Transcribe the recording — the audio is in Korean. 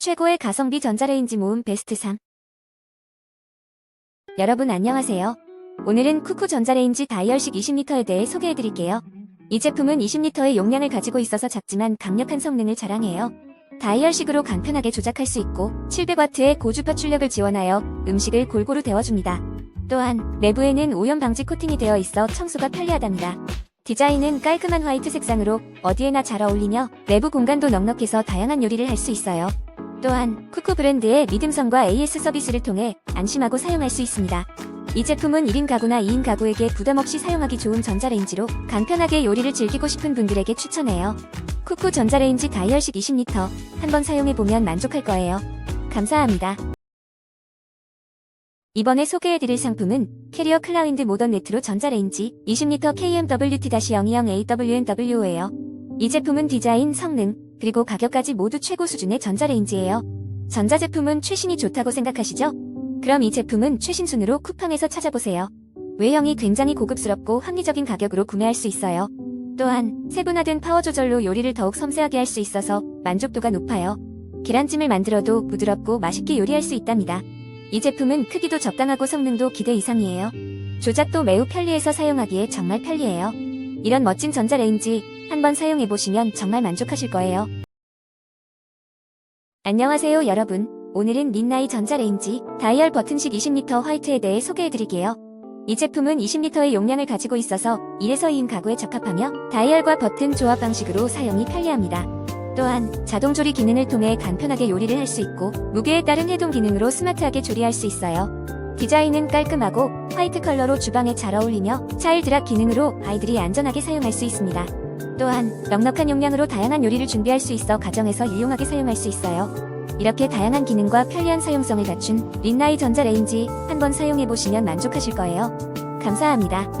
최고의 가성비 전자레인지 모음 베스트 3 여러분 안녕하세요. 오늘은 쿠쿠 전자레인지 다이얼식 20L에 대해 소개해드릴게요. 이 제품은 20L의 용량을 가지고 있어서 작지만 강력한 성능을 자랑해요. 다이얼식으로 간편하게 조작할 수 있고 700W의 고주파 출력을 지원하여 음식을 골고루 데워줍니다. 또한 내부에는 오염 방지 코팅이 되어 있어 청소가 편리하답니다. 디자인은 깔끔한 화이트 색상으로 어디에나 잘 어울리며 내부 공간도 넉넉해서 다양한 요리를 할 수 있어요. 또한 쿠쿠 브랜드의 믿음성과 AS 서비스를 통해 안심하고 사용할 수 있습니다. 이 제품은 1인 가구나 2인 가구에게 부담없이 사용하기 좋은 전자레인지로 간편하게 요리를 즐기고 싶은 분들에게 추천해요. 쿠쿠 전자레인지 다이얼식 20L 한번 사용해보면 만족할 거예요. 감사합니다. 이번에 소개해드릴 상품은 캐리어 클라윈드 모던 네트로 전자레인지 20L KMWT-020AWNW예요. 이 제품은 디자인, 성능, 그리고 가격까지 모두 최고 수준의 전자레인지예요. 전자제품은 최신이 좋다고 생각하시죠? 그럼 이 제품은 최신 순으로 쿠팡에서 찾아보세요. 외형이 굉장히 고급스럽고 합리적인 가격으로 구매할 수 있어요. 또한 세분화된 파워 조절로 요리를 더욱 섬세하게 할 수 있어서 만족도가 높아요. 계란찜을 만들어도 부드럽고 맛있게 요리할 수 있답니다. 이 제품은 크기도 적당하고 성능도 기대 이상이에요. 조작도 매우 편리해서 사용하기에 정말 편리해요. 이런 멋진 전자레인지 한번 사용해보시면 정말 만족하실 거예요. 안녕하세요 여러분. 오늘은 린나이 전자레인지 다이얼 버튼식 20L 화이트에 대해 소개해드릴게요. 이 제품은 20L의 용량을 가지고 있어서 1에서 2인 가구에 적합하며 다이얼과 버튼 조합 방식으로 사용이 편리합니다. 또한 자동 조리 기능을 통해 간편하게 요리를 할 수 있고 무게에 따른 해동 기능으로 스마트하게 조리할 수 있어요. 디자인은 깔끔하고 화이트 컬러로 주방에 잘 어울리며 차일드락 기능으로 아이들이 안전하게 사용할 수 있습니다. 또한 넉넉한 용량으로 다양한 요리를 준비할 수 있어 가정에서 유용하게 사용할 수 있어요. 이렇게 다양한 기능과 편리한 사용성을 갖춘 린나이 전자레인지 한번 사용해 보시면 만족하실 거예요. 감사합니다.